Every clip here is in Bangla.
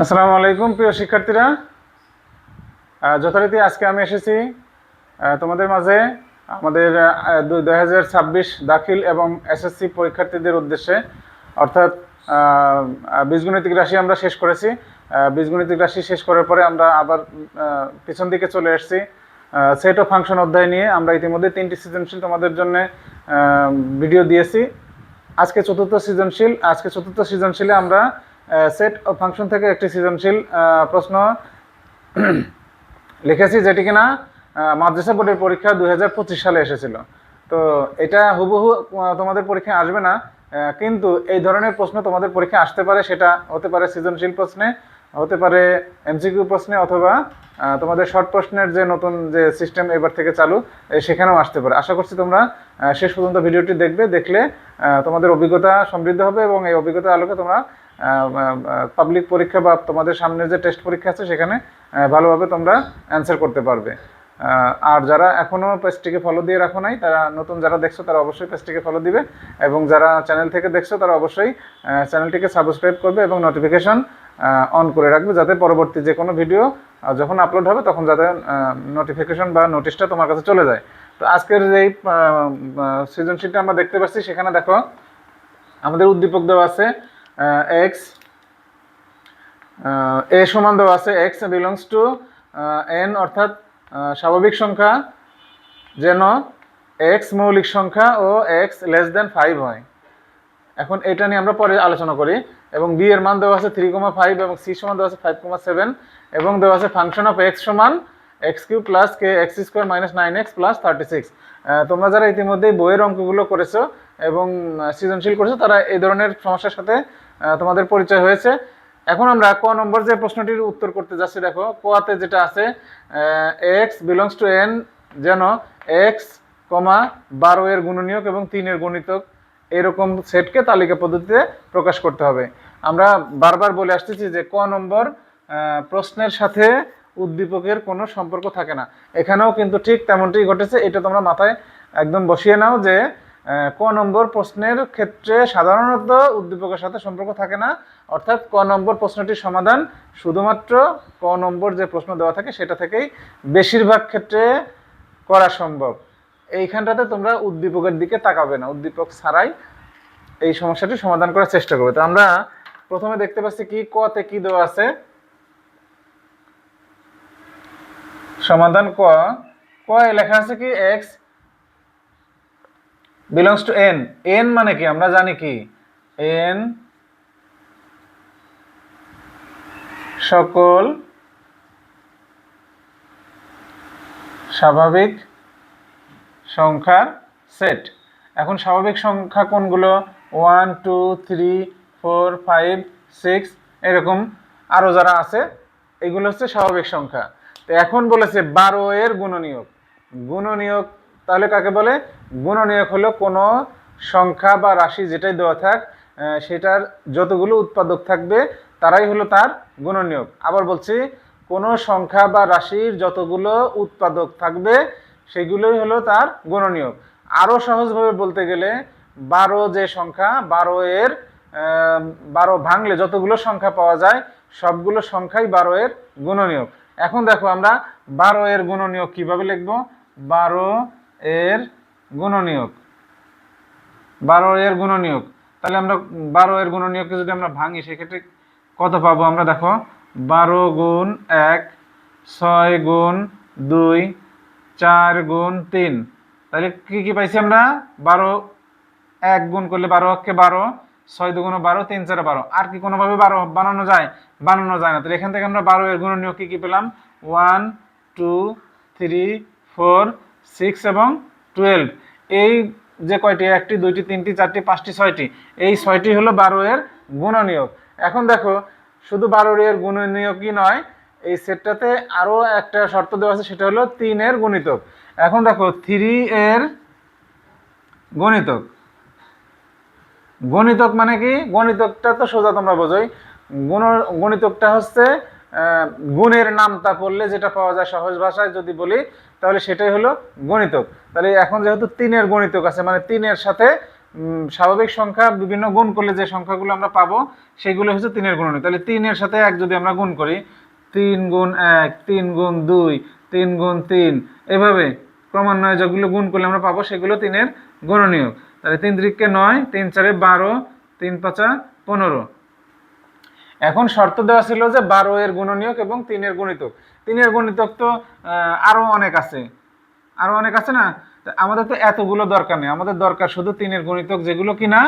আসসালামু আলাইকুম, প্রিয় শিক্ষার্থীরা। যথারীতি আজকে আমি এসেছি তোমাদের মাঝে আমাদের দুই হাজার ছাব্বিশ দাখিল এবং এসএসসি পরীক্ষার্থীদের উদ্দেশ্যে। অর্থাৎ বীজগণিতিক রাশি আমরা শেষ করেছি। বীজগণিতিক রাশি শেষ করার পরে আমরা আবার পিছন দিকে চলে এসেছি। সেট অফ ফাংশন অধ্যায় নিয়ে আমরা ইতিমধ্যে তিনটি সৃজনশীল তোমাদের জন্য ভিডিও দিয়েছি। আজকে চতুর্থ সৃজনশীল, আজকে চতুর্থ সৃজনশীলে আমরা সেট ফাংশন থেকে একটি সৃজনশীল প্রশ্ন লিখেছি যেটি কিনা মাদ্রাসা বোর্ডের পরীক্ষা দুই হাজার পঁচিশ সালে এসেছিল। তো এটা হুবহু তোমাদের পরীক্ষায় আসবে না কিন্তু এই ধরনের প্রশ্ন তোমাদের পরীক্ষায় আসতে পারে, সেটা হতে পারে সৃজনশীল প্রশ্নে, হতে পারে এমসিকিউ প্রশ্নে অথবা তোমাদের শর্ট প্রশ্নের যে নতুন যে সিস্টেম এবার থেকে চালু সেখানেও আসতে পারে। আশা করছি তোমরা শেষ পর্যন্ত ভিডিওটি দেখবে, দেখলে তোমাদের অভিজ্ঞতা সমৃদ্ধ হবে এবং এই অভিজ্ঞতার আলোকে তোমরা পাবলিক পরীক্ষা বা তোমাদের সামনে যে টেস্ট পরীক্ষা আছে সেখানে ভালোভাবে তোমরা অ্যান্সার করতে পারবে। আর যারা এখনও পেজটিকে ফলো দিয়ে রাখো নাই, তারা নতুন যারা দেখছ, তারা অবশ্যই পেজটিকে ফলো দিবে। এবং যারা চ্যানেল থেকে দেখছ, তারা অবশ্যই চ্যানেলটিকে সাবস্ক্রাইব করবে এবং নোটিফিকেশন অন করে রাখবে যাতে পরবর্তী যে কোনো ভিডিও যখন আপলোড হবে, তখন যাতে নোটিফিকেশন বা নোটিশটা তোমার কাছে চলে যায়। তো আজকের যেই সৃজনশীলটা আমরা দেখতে পাচ্ছি, সেখানে দেখো, আমাদের উদ্দীপক দেওয়া আছে এক্স এ সমান দেওয়া আছে এক্স বিলংস টু এন অর্থাৎ স্বাভাবিক সংখ্যা, যেন এক্স মৌলিক সংখ্যা ও এক্স লেস দেন ফাইভ হয়। এখন এটা নিয়ে আমরা পরে আলোচনা করি। এবং বি এর মান দেওয়া আছে থ্রি কমা ফাইভ এবং সি সমান দেওয়া আছে ফাইভ কমা সেভেন এবং দেওয়া আছে ফাংশন অফ এক্স সমান x cube plus k x square minus nine x plus thirty six তোমরা যারা ইতিমধ্যেই বইয়ের অঙ্কগুলো করেছ এবং সৃজনশীল করেছ, তারা এই ধরনের সমস্যার সাথে তোমাদের পরিচয় হয়েছে। এখন আমরা ক নম্বর যে প্রশ্নটির উত্তর করতে যাচ্ছি, দেখো কোয়াতে যেটা আছে এক্স বিলংস টু এন যেন এক্স কমা, বারো এর গুণনীয়ক এবং তিনের গণিতক এরকম সেটকে তালিকা পদ্ধতিতে প্রকাশ করতে হবে। আমরা বারবার বলে আসতেছি যে ক নম্বর প্রশ্নের সাথে উদ্দীপকের কোনো সম্পর্ক থাকে না। এখানেও কিন্তু ঠিক তেমনটি ঘটেছে, এটা তোমরা মাথায় একদম বসিয়ে নাও যে ক নম্বর প্রশ্নের ক্ষেত্রে সাধারণত উদ্দীপকের সাথে সম্পর্ক থাকে না। অর্থাৎ ক নম্বর প্রশ্নটির সমাধান শুধুমাত্র ক নম্বর যে প্রশ্ন দেওয়া থাকে সেটা থেকেই বেশিরভাগ ক্ষেত্রে করা সম্ভব। এইখানটাতে তোমরা উদ্দীপকের দিকে তাকাবে না। উদ্দীপক ছাড়াই এই সমস্যাটি সমাধান করার চেষ্টা করবে। তো আমরা প্রথমে দেখতে পাচ্ছি কি, কতে কি দেওয়া আছে? সমাধান ক। ক এ লেখা আছে কি, x belongs to N N মানে কি? আমরা জানি কি? এন সকল স্বাভাবিক সংখ্যার সেট এখন স্বাভাবিক সংখ্যা কোনগুলো? One two three four five six এরকম আরও যারা আছে, এগুলো হচ্ছে স্বাভাবিক সংখ্যা। তো এখন বলেছে বারো এর গুণনীয়ক। গুণনীয়ক তাহলে কাকে বলে? গুণনীয়ক হলো কোনো সংখ্যা বা রাশি যেটাই দেওয়া থাক সেটার যতগুলো উৎপাদক থাকবে, তারাই হলো তার গুণনীয়ক। আবার বলছি, কোনো সংখ্যা বা রাশির যতগুলো উৎপাদক থাকবে, সেগুলোই হলো তার গুণনীয়ক। আরও সহজভাবে বলতে গেলে, বারো যে সংখ্যা, বারো এর বারো ভাঙলে যতগুলো সংখ্যা পাওয়া যায়, সবগুলো সংখ্যাই বারো এর গুণনীয়ক। এখন দেখো আমরা বারো এর গুণনীয়ক কীভাবে লিখব? বারো এর গুণনীয়ক। বারো এর গুণনীয়ক। তাহলে আমরা বারো এর গুণনীয়ককে যদি আমরা ভাঙি, সেক্ষেত্রে কত পাবো আমরা? দেখো, বারো গুণ এক, ছয় গুণ দুই, চার গুণ তিন। তাহলে কি কি পাইছি আমরা? বারো এক গুণ করলে বারো অক্ষে বারো, ছয় দুগুণ বারো, তিন চারে বারো। আর কি কোনোভাবে বারো বানানো যায়? বানানো যায় না। তাহলে এখান থেকে আমরা বারো এর গুণনীয় কি কি পেলাম? One two three four six এবং টুয়েলভ। এই যে কয়টি? একটি, দুইটি, তিনটি, চারটি, পাঁচটি, ছয়টি। এই ছয়টি হলো বারো এর গুণনীয়ক। এখন দেখো, শুধু বারো এর গুণনীয়কই নয়, এই সেটটাতে আরও একটা শর্ত দেওয়া আছে, সেটা হলো তিনের গুণিতক। এখন দেখো, থ্রি এর গণিতক। গণিতক মানে কি? গণিতকটা তো সোজা তোমরা বোঝোই। গুণ, গণিতকটা হচ্ছে গুণের নামটা পড়লে যেটা পাওয়া যায় সহজ ভাষায় যদি বলি তাহলে সেটাই হলো গণিতক। তাহলে এখন যেহেতু তিনের গণিতক আছে মানে তিনের সাথে স্বাভাবিক সংখ্যা বিভিন্ন গুণ করলে যে সংখ্যাগুলো আমরা পাবো, সেগুলো হচ্ছে তিনের গুণনীয়ক তাহলে তিনের সাথে এক যদি আমরা গুণ করি, তিন গুণ এক, তিন গুণ দুই, তিন গুণ তিন, এভাবে ক্রমান্বয়ে যেগুলো গুণ করলে আমরা পাবো, সেগুলো তিনের গুণনীয়ক তাহলে তিন ত্রিককে নয়, তিন চারে বারো, তিন পাঁচা পনেরো। এখন শর্ত দেওয়া ছিল যে বারো এর গুণনীয়ক এবং তিনের গুণিতক তিনের গুণিতক তো আহ, আরও অনেক আছে। আরও অনেক আছে না? আমাদের তো এতগুলো দরকার নেই। আমাদের দরকার শুধু তিনের গুণিতক যেগুলো কিনা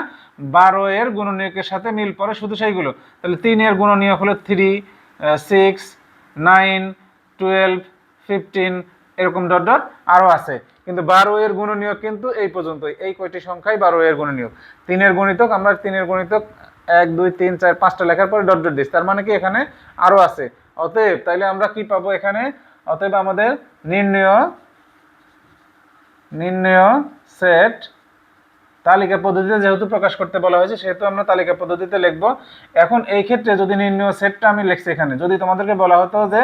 বারো এর গুণনীয়কের সাথে মিল পড়ে শুধু সেইগুলো। তাহলে তিনের গুণনীয়ক হলো three six nine twelve fifteen এরকম ডট ডট আরও আছে। কিন্তু বারো এর গুণনীয়ক কিন্তু এই পর্যন্তই। এই কয়টি সংখ্যাই বারো এর গুণনীয়ক। তিনের গণিতক আমরা তিনের গণিতক এক দুই তিন চার পাঁচটা লেখার পরে ডট ডট দিস তার মানে কি এখানে আরও আছে। অতএব তাইলে আমরা কি পাবো এখানে? অতএব আমাদের নির্ণয় নির্ণয় সেট তালিকা পদ্ধতিতে যেহেতু প্রকাশ করতে বলা হয়েছে, সেহেতু আমরা তালিকা পদ্ধতিতে লিখব। এখন এই ক্ষেত্রে যদি নির্ণয় সেটটা আমি লিখছি এখানে, যদি তোমাদেরকে বলা হতো যে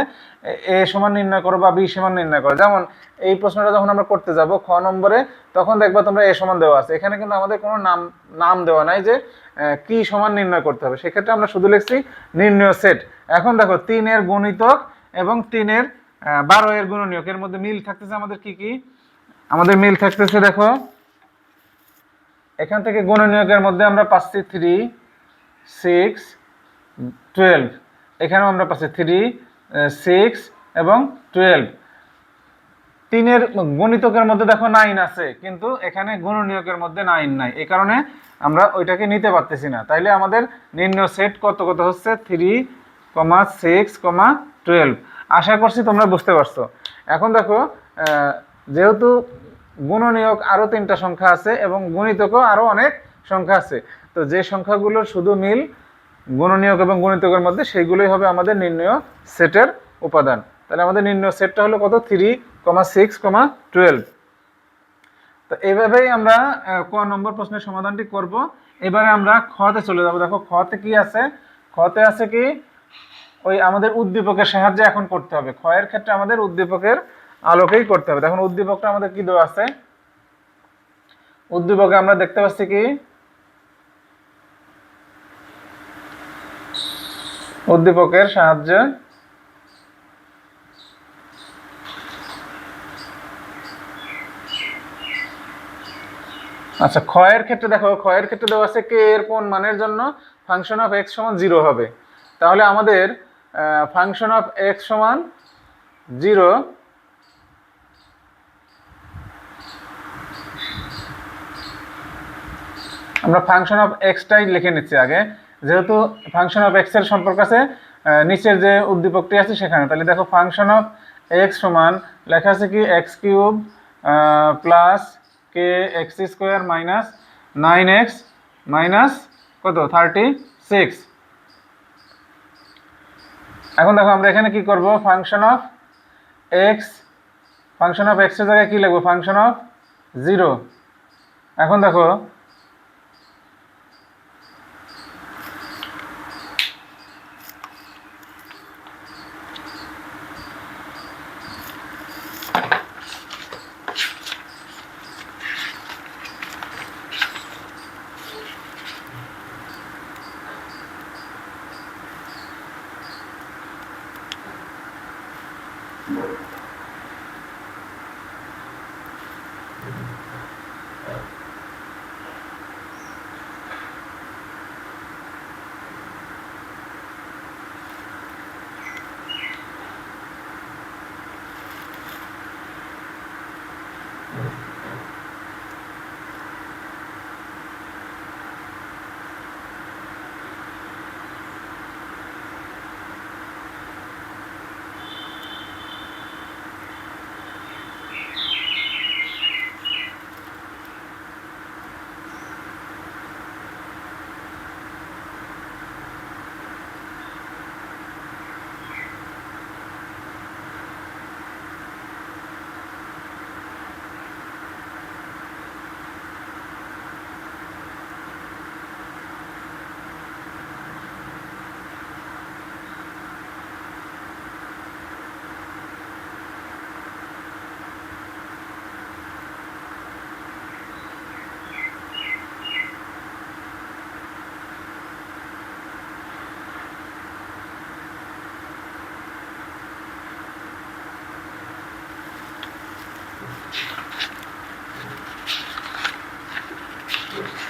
এ- সমান নির্ণয় করো বা বি সমান নির্ণয় করো, যেমন এই প্রশ্নটা যখন আমরা করতে যাব খ নম্বরে, তখন দেখবা তোমরা এ সমান দেওয়া আছে। এখানে কিন্তু আমাদের কোনো নাম নাম দেওয়া নাই যে কি সমান নির্ণয় করতে হবে। সেক্ষেত্রে আমরা শুধু লিখছি নির্ণয় সেট। এখন দেখো, তিনের গণিতক এবং তিনের বারো এর গুণনীয়ক, এর মধ্যে মিল থাকতেছে আমাদের কি কি? আমাদের মিল থাকতেছে দেখো এখান থেকে গুণনীয়কের মধ্যে আমরা পাচ্ছি থ্রি সিক্স টুয়েলভ এখানেও আমরা পাচ্ছি থ্রি সিক্স এবং টুয়েলভ তিনের গণিতকের মধ্যে দেখো নাইন আছে, কিন্তু এখানে গুণনীয়কের মধ্যে নাইন নাই। এই কারণে আমরা ওইটাকে নিতে পারতেছি না। তাইলে আমাদের নির্ণয় সেট কত কত হচ্ছে? Three comma six comma twelve আশা করছি তোমরা বুঝতে পারছ। এখন দেখো যেহেতু গুণনীয়ক আরও তিনটা সংখ্যা আছে এবং গুণিতকও আরও অনেক সংখ্যা আছে। তো যে সংখ্যাগুলোর শুধু মিল, গুণনীয়ক এবং গুণিতকের মধ্যে সেইগুলোই হবে আমাদের নির্ণয় সেটের উপাদান। তাহলে আমাদের নির্ণয় সেটটা হলো কত? Three comma six comma twelve. তো এইভাবেই আমরা ক নম্বর প্রশ্নের সমাধানটি করব। এবারে আমরা খতে চলে যাব। দেখো, খতে কি আছে? খতে আছে কি? ওই আমাদের উদ্দীপকের সাহায্যে এখন করতে হবে। ক্ষয়ের ক্ষেত্রে আমাদের উদ্দীপকের আলোকেই করতে হবে। দেখুন, উদ্দীপকটা আমাদের কি দেওয়া আছে? উদ্দীপকে আমরা দেখতে পাচ্ছি কি? উদ্দীপকের সাহায্যে আচ্ছা ক্ষয়ের ক্ষেত্রে দেখো, ক্ষয়ের ক্ষেত্রে দেওয়া আছে কে এর কোন মানের জন্য? ফাংশন অফ এক্স সমান জিরো হবে। তাহলে আমাদের ফাংশন অফ এক্স সমান জিরো আমরা ফাংশন অফ এক্সটাই লিখে নিচ্ছি আগে। যেহেতু ফাংশন অফ এক্সের সম্পর্ক আছে নিচের যে উদ্দীপকটি আছে সেখানে। তাহলে দেখো ফাংশন অফ এক্স সমান, লেখা আছে কি? X cube plus k x square minus nine x minus কত? থার্টি সিক্স এখন দেখো আমরা এখানে কি করব? Function of x function of এক্সের জায়গায় কী লিখব? ফাংশন অফ জিরো এখন দেখো Yes.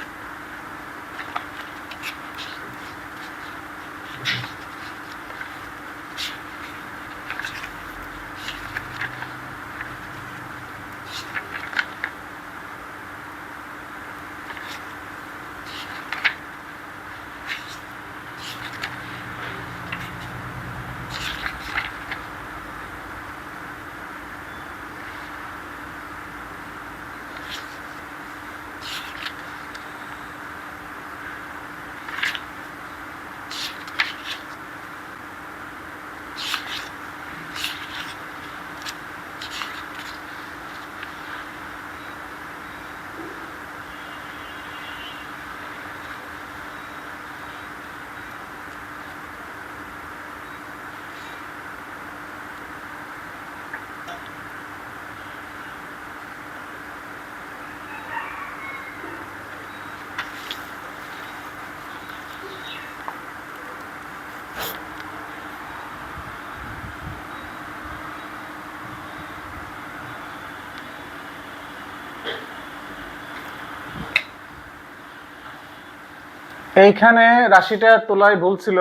এইখানে রাশিটা তোলায় ভুল ছিল,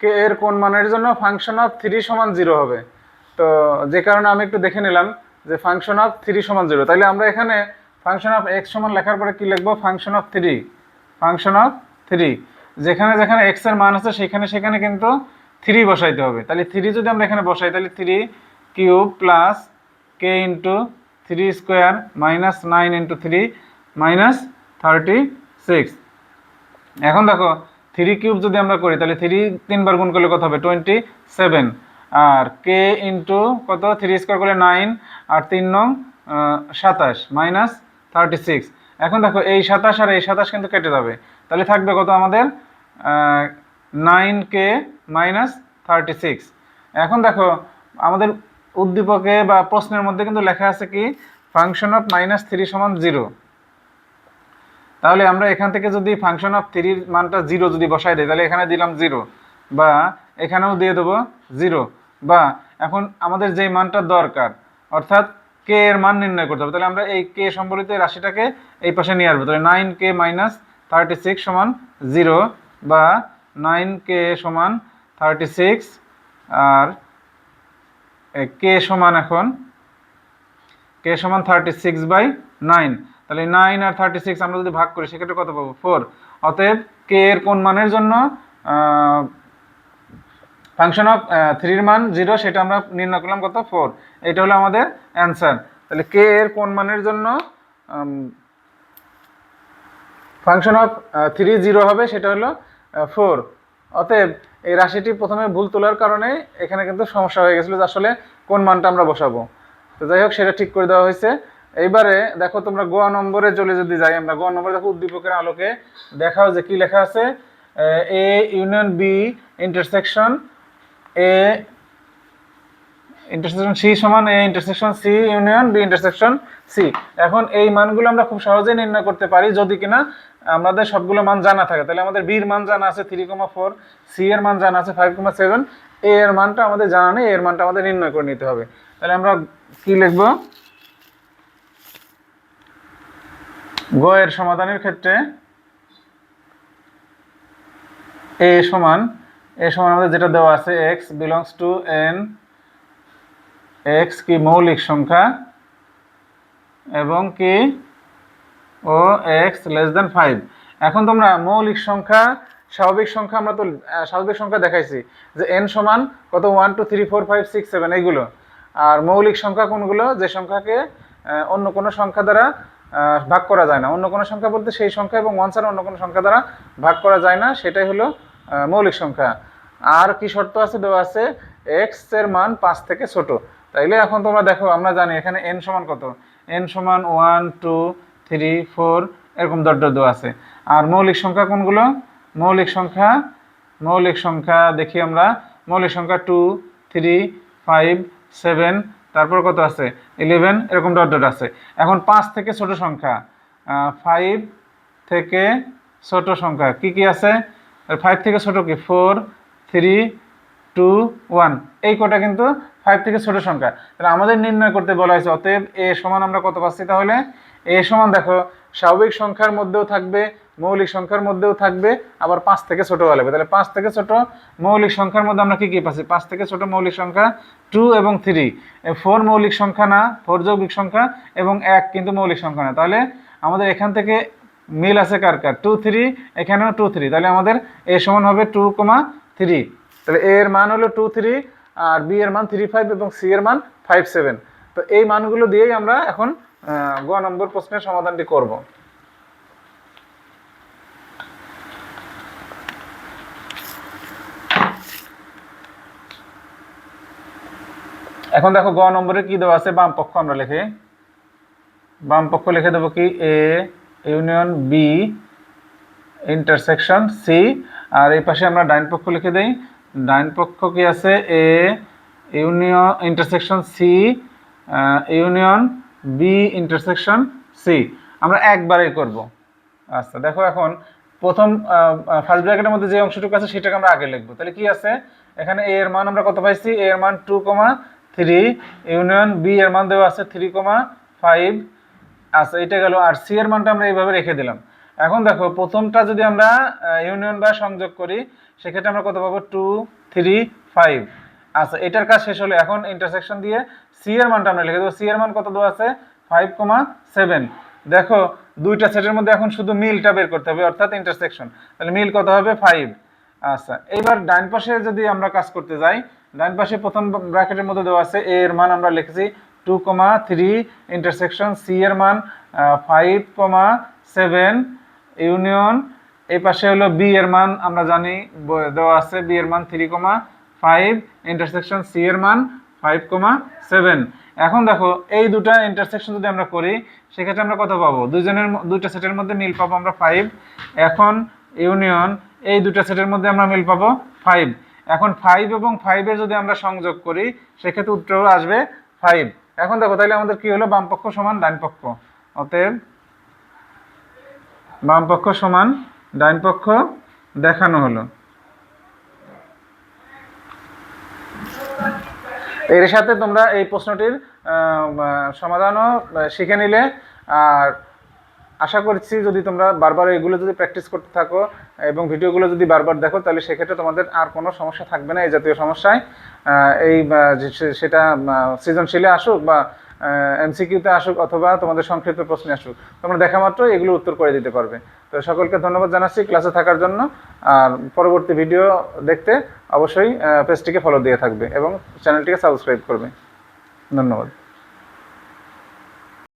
কে এর কোন মানের জন্য ফাংশন অফ থ্রি সমান জিরো হবে। তো যে কারণে আমি একটু দেখে নিলাম যে ফাংশন অফ থ্রি সমান জিরো তাহলে আমরা এখানে ফাংশন অফ এক্স সমান লেখার পরে কি লিখব? Function of three function of three যেখানে যেখানে এক্সের মান আছে, সেখানে সেখানে কিন্তু থ্রি বসাইতে হবে। তাহলে থ্রি যদি আমরা এখানে বসাই তাহলে three cube plus k into three square minus nine into three minus thirty six এখন দেখো থ্রি কিউব যদি আমরা করি, তাহলে থ্রি তিনবার গুণ করলে কত হবে? টোয়েন্টি সেভেন আর কে ইন্টু কত? থ্রি স্কোয়ার করলে নাইন আর তিন নং সাতাশ মাইনাস থার্টি সিক্স এখন দেখো, এই সাতাশ আর এই সাতাশ কিন্তু কেটে যাবে। তাহলে থাকবে কত আমাদের? Nine k minus thirty six এখন দেখো, আমাদের উদ্দীপকে বা প্রশ্নের মধ্যে কিন্তু লেখা আছে কি? ফাংশন অফ মাইনাস থ্রি সমান জিরো তাহলে আমরা এখান থেকে যদি ফাংশন অফ থ্রির মানটা জিরো যদি বসাই দেয় তাহলে এখানে দিলাম জিরো বা এখানেও দিয়ে দেবো জিরো বা এখন আমাদের যেই মানটা দরকার, অর্থাৎ কে এর মান নির্ণয় করতে হবে, তাহলে আমরা এই কে সম্বলিত রাশিটাকে এই পাশে নিয়ে আসব। তাহলে nine k minus thirty six সমান জিরো বা নাইন কে সমান থার্টি সিক্স আর কে সমান এখন কে সমান থার্টি সিক্স বাই নাইন তাহলে নাইন আর থার্টি সিক্স আমরা যদি ভাগ করি, সেক্ষেত্রে কত পাবো? ফোর অতএব কে এর কোন মানের জন্য? ফাংশন অফ থ্রির মান জিরো সেটা আমরা নির্ণয় করলাম কত? ফোর এটা হলো আমাদের অ্যান্সার তাহলে কে এর কোন মানের জন্য? ফাংশন অফ থ্রি জিরো হবে, সেটা হলো ফোর অতএব এই রাশিটি প্রথমে ভুল তোলার কারণে এখানে কিন্তু সমস্যা হয়ে গেছিল যে আসলে কোন মানটা আমরা বসাবো। তো যাই হোক, সেটা ঠিক করে দেওয়া হয়েছে। এইবারে দেখো তোমরা গোয়া নম্বরে চলে যদি যাই, আমরা গোয়া নম্বরে দেখো উদ্দীপকের আলোকে দেখাও যে কি লেখা আছে। A, union B intersection A intersection C সমান A intersection C, union B intersection C. এখন এই মানগুলো আমরা খুব সহজেই নির্ণয় করতে পারি, যদি কিনা আমাদের সবগুলো মান জানা থাকে। তাহলে আমাদের বির মান জানা আছে থ্রি কমা ফোর সি এর মান জানা আছে ফাইভ কমা সেভেন এ এর মানটা আমাদের জানা নেই, এর মানটা আমাদের নির্ণয় করে নিতে হবে। তাহলে আমরা কি লিখব? গ এর সমাধানের ক্ষেত্রে এ সমান এ সমান আমাদের যেটা দেওয়া আছে x belongs to N x কি মৌলিক সংখ্যা, এবং কি ও এক্স লেস দেন ফাইভ এখন তোমরা মৌলিক সংখ্যা, স্বাভাবিক সংখ্যা আমরা তো স্বাভাবিক সংখ্যা দেখাইছি, যে এন সমান কত? One two three four five six seven এইগুলো। আর মৌলিক সংখ্যা কোনগুলো? যে সংখ্যাকে অন্য কোনো সংখ্যা দ্বারা ভাগ করা যায় না। অন্য কোনো সংখ্যা বলতে সেই সংখ্যা এবং ওয়ান ছাড়া অন্য কোনো সংখ্যা দ্বারা ভাগ করা যায় না। সেটাই হলো মৌলিক সংখ্যা। আর কি শর্ত আছে? দেওয়া আছে এক্সের মান পাঁচ থেকে ছোট। তাইলে এখন তোমরা দেখো, আমরা জানি এখানে এন সমান কত? এন সমান ওয়ান টু থ্রি ফোর এরকম দর দেওয়া আছে। আর মৌলিক সংখ্যা কোনগুলো? মৌলিক সংখ্যা মৌলিক সংখ্যা দেখি আমরা। মৌলিক সংখ্যা টু থ্রি ফাইভ সেভেন তারপর কত আছে? ইলেভেন এরকম ডট ডট আছে। এখন পাঁচ থেকে ছোট সংখ্যা। ফাইভ থেকে ছোট সংখ্যা। কি কি আছে? ফাইভ থেকে ছোট কি? ফোর থ্রি টু ওয়ান এই কটা কিন্তু ফাইভ থেকে ছোট সংখ্যা। তাহলে আমাদের নির্ণয় করতে বলা হয়েছে, অতএব এ সমান আমরা কত পাচ্ছি তাহলে? এ সমান দেখো, স্বাভাবিক সংখ্যার মধ্যেও থাকবে মৌলিক সংখ্যার মধ্যেও থাকবে, আবার পাঁচ থেকে ছোট হলে তাহলে পাঁচ থেকে ছোট মৌলিক সংখ্যার মধ্যে আমরা কি কি পাচ্ছি? পাঁচ থেকে ছোট মৌলিক সংখ্যা টু এবং থ্রি। ফোর মৌলিক সংখ্যা না, ফোর যৌগিক সংখ্যা এবং এক কিন্তু মৌলিক সংখ্যা না। তাহলে আমাদের এখান থেকে মিল আছে কার কার? টু থ্রি, এখানেও টু থ্রি। তাহলে আমাদের এ সমান হবে টু কমা থ্রি। তাহলে এ এর মান হলো টু থ্রি, আর বি এর মান থ্রি ফাইভ এবং সি এর মান ফাইভ সেভেন। তো এই মানগুলো দিয়েই আমরা এখন গ নম্বর প্রশ্নের সমাধানটি করব। এখন দেখো গ নম্বরে কি দেওয়া আছে? বাম পক্ষ আমরা লিখে। বাম পক্ষ লিখে দেবো কি? A union B intersection C আর এই পাশে আমরা ডাইন পক্ষ লিখে দেই। ডাইন পক্ষ কি আছে? A union intersection C union B intersection C আমরা একবারেই করব। আচ্ছা দেখো এখন প্রথম ফার্স্ট ব্র্যাকেটের মধ্যে যে অংশটুকু আছে, সেটাকে আমরা আগে লিখব। তাহলে কি আছে? এখানে এ এর মান আমরা কত পাইছি? এ এর মান two comma three union B এর মান দেওয়া আছে থ্রি কমা ফাইভ আচ্ছা এটা গেল আর সি এর মানটা আমরা এইভাবে রেখে দিলাম। এখন দেখো, প্রথমটা যদি আমরা ইউনিয়ন বা সংযোগ করি, সেক্ষেত্রে আমরা কত পাবো? টু থ্রি ফাইভ আচ্ছা এটার কাজ শেষ হলো। এখন ইন্টারসেকশন দিয়ে সি এর মানটা আমরা লিখে দেবো। সি এর মান কত দেওয়া আছে? ফাইভ কমা সেভেন দেখো, দুইটা সেটের মধ্যে এখন শুধু মিলটা বের করতে হবে, অর্থাৎ ইন্টারসেকশন তাহলে মিল কত হবে? ফাইভ আচ্ছা এবার ডান পাশে যদি আমরা কাজ করতে যাই ডান পাশে প্রথম ব্র্যাকেটের মধ্যে দেওয়া আছে, এ এর মান আমরা লিখেছি two comma three intersection C এর মান ফাইভ কমা সেভেন ইউনিয়ন এই পাশে হলো বি এর মান, আমরা জানি দেওয়া আছে বি এর মান three comma five intersection C এর মান ফাইভ কমা সেভেন এখন দেখো, এই দুটা ইন্টারসেকশন যদি আমরা করি, সেক্ষেত্রে আমরা কত পাবো? দুজনের দুইটা সেটের মধ্যে মিল পাবো আমরা ফাইভ এখন ইউনিয়ন এই দুটা সেটের মধ্যে আমরা মিল পাবো ফাইভ এখন ফাইভ এবং ফাইভের যদি আমরা সংযোগ করি, সেক্ষেত্রে উত্তর আসবে ফাইভ এখন দেখো তাহলে আমাদের কি হলো? বাম পক্ষ সমান ডান পক্ষ অতএব বামপক্ষ সমান ডান পক্ষ দেখানো হলো। এর সাথে তোমরা এই প্রশ্নটির সমাধানও শিখে নিলে। আর আশা করছি যদি তোমরা বারবার এগুলো যদি প্র্যাকটিস করতে থাকো এবং ভিডিওগুলো যদি বারবার দেখো, তাহলে সেক্ষেত্রে তোমাদের আর কোনো সমস্যা থাকবে না। এই জাতীয় সমস্যায় এই সেটা সৃজনশীলে আসুক বা এমসিকিউতে আসুক অথবা তোমাদের সংক্ষিপ্ত প্রশ্নে আসুক, তোমরা দেখা মাত্র এগুলো উত্তর করে দিতে পারবে। তো সকলকে ধন্যবাদ জানাচ্ছি ক্লাসে থাকার জন্য। আর পরবর্তী ভিডিও দেখতে অবশ্যই পেজটিকে ফলো দিয়ে থাকবে এবং চ্যানেলটিকে সাবস্ক্রাইব করবে। ধন্যবাদ।